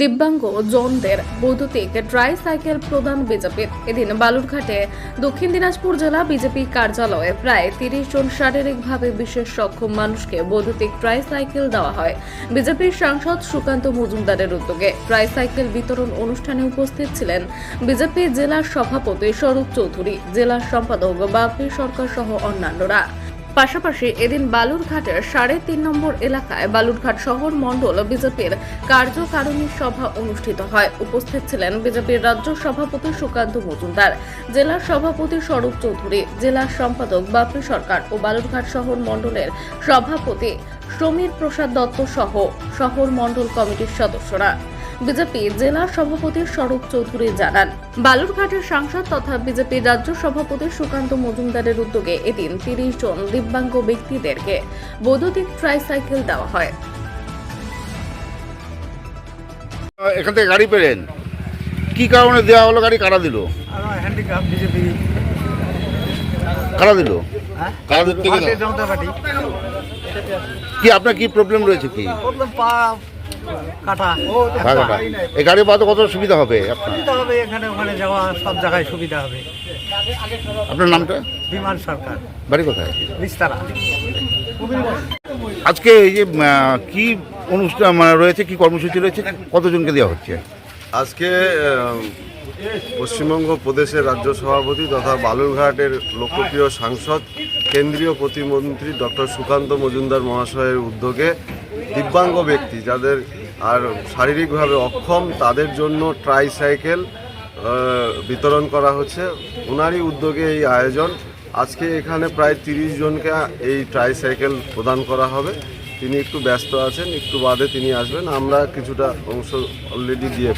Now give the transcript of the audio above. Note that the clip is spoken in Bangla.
দিব্যাঙ্গ জনদের বৈদ্যুতিক ট্রাই সাইকেল প্রদান বিজেপির। এদিন বালুরঘাটে দক্ষিণ দিনাজপুর জেলা বিজেপি কার্যালয়ে প্রায় তিরিশ জন শারীরিকভাবে বিশেষ সক্ষম মানুষকে বৈদ্যুতিক ট্রাই সাইকেল দেওয়া হয়। বিজেপির সাংসদ সুকান্ত মজুমদারের উদ্যোগে ট্রাই সাইকেল বিতরণ অনুষ্ঠানে উপস্থিত ছিলেন বিজেপি জেলার সভাপতি স্বরূপ চৌধুরী জেলার সম্পাদক বাপি সরকার সহ অন্যান্যরা। পাশাপাশি এদিন বালুরঘাটের সাড়ে তিন নম্বর এলাকায় বালুরঘাট শহর মণ্ডল বিজেপির কার্যকারিণী সভা অনুষ্ঠিত হয়। উপস্থিত ছিলেন বিজেপির রাজ্য সভাপতি সুকান্ত মজুমদার, জেলা সভাপতি স্বরূপ চৌধুরী, জেলা সম্পাদক বাপি সরকার ও বালুরঘাট শহর মণ্ডলের সভাপতি সমীর প্রসাদ দত্ত সহ শহর মণ্ডল কমিটির সদস্যরা। বিজেপি জেলা সভাপতি স্বরূপ চৌধুরী জানান বালুরঘাটের সাংসদ তথা বিজেপির রাজ্য সভাপতি সুকান্ত মজুমদারের উদ্যোগে এদিন তিরিশ জন দিব্যাঙ্গ ব্যক্তিদেরকে বৈদ্যুতিক ট্রাইসাইকেল দেওয়া হয়। এখান থেকে গাড়ি পেলেন? কি কারণে দেওয়া হলো গাড়ি? কারা দিল? আমার হ্যান্ডিক্যাপ বিজেপি। কারা দিল? হ্যাঁ? কারা দিল? কি আপনার কি প্রবলেম রয়েছে কি? পা কাটা। এই গাড়ি পাওয়া কত সুবিধা হবে? আপনার সুবিধা হবে এখানে ওখানে যাওয়া সব জায়গায় সুবিধা হবে। আপনার নামটা? বিমান সরকার। বাড়ি কোথায়? বিস্তারা। আজকে এই যে কি অনুষ্ঠান মানে রয়েছে কি কর্মসূচি রয়েছে কতজনকে দেওয়া হচ্ছে? আজকে পশ্চিমবঙ্গ প্রদেশের রাজ্য সভাপতি তথা বালুরঘাটের লোকপ্রিয় সাংসদ কেন্দ্রীয় প্রতিমন্ত্রী ডক্টর সুকান্ত মজুমদার মহাশয়ের উদ্যোগে দিব্যাঙ্গ ব্যক্তি যাদের আর শারীরিকভাবে অক্ষম, তাদের জন্য ট্রাইসাইকেল সাইকেল বিতরণ করা হচ্ছে। ওনারই উদ্যোগে এই আয়োজন। আজকে এখানে প্রায় তিরিশ জনকে এই ট্রাইসাইকেল প্রদান করা হবে। তিনি একটু ব্যস্ত আছেন, একটু বাদে তিনি আসবেন। আমরা কিছুটা অংশ অলরেডি দিয়ে